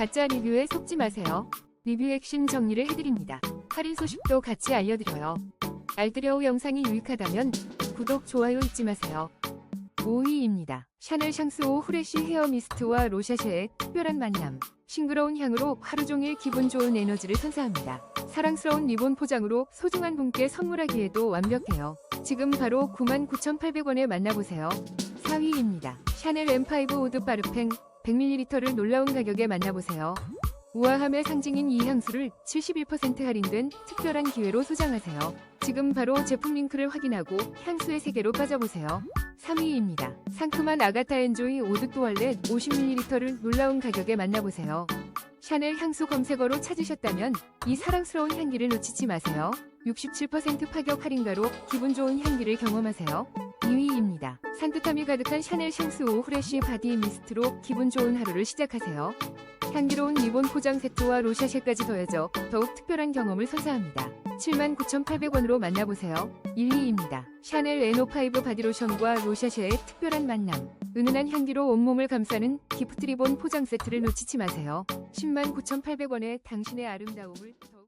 가짜 리뷰에 속지 마세요. 리뷰 액션 정리를 해드립니다. 할인 소식도 같이 알려드려요. 알뜰여우 영상이 유익하다면 구독, 좋아요 잊지 마세요. 5위입니다. 샤넬 샹스오 후레쉬 헤어 미스트와 로샤쉐의 특별한 만남. 싱그러운 향으로 하루 종일 기분 좋은 에너지를 선사합니다. 사랑스러운 리본 포장으로 소중한 분께 선물하기에도 완벽해요. 지금 바로 99,800원에 만나보세요. 4위입니다. 샤넬 M5 우드 파르팽 100ml를 놀라운 가격에 만나보세요. 우아함의 상징인 이 향수를 71% 할인된 특별한 기회로 소장하세요. 지금 바로 제품 링크를 확인하고 향수의 세계로 빠져보세요. 3위입니다. 상큼한 아가타 엔조이 오드 또알렛 50ml를 놀라운 가격에 만나보세요. 샤넬 향수 검색어로 찾으셨다면 이 사랑스러운 향기를 놓치지 마세요. 67% 파격 할인가로 기분 좋은 향기를 경험하세요. 2위입니다. 산뜻함이 가득한 샤넬 샹스 오 후레쉬 바디 미스트로 기분 좋은 하루를 시작하세요. 향기로운 리본 포장 세트와 로샤쉐까지 더해져 더욱 특별한 경험을 선사합니다. 79,800원으로 만나보세요. 1위입니다. 샤넬 N05 바디로션과 로샤쉐의 특별한 만남. 은은한 향기로 온몸을 감싸는 기프트 리본 포장 세트를 놓치지 마세요. 109,800원에 당신의 아름다움을 더...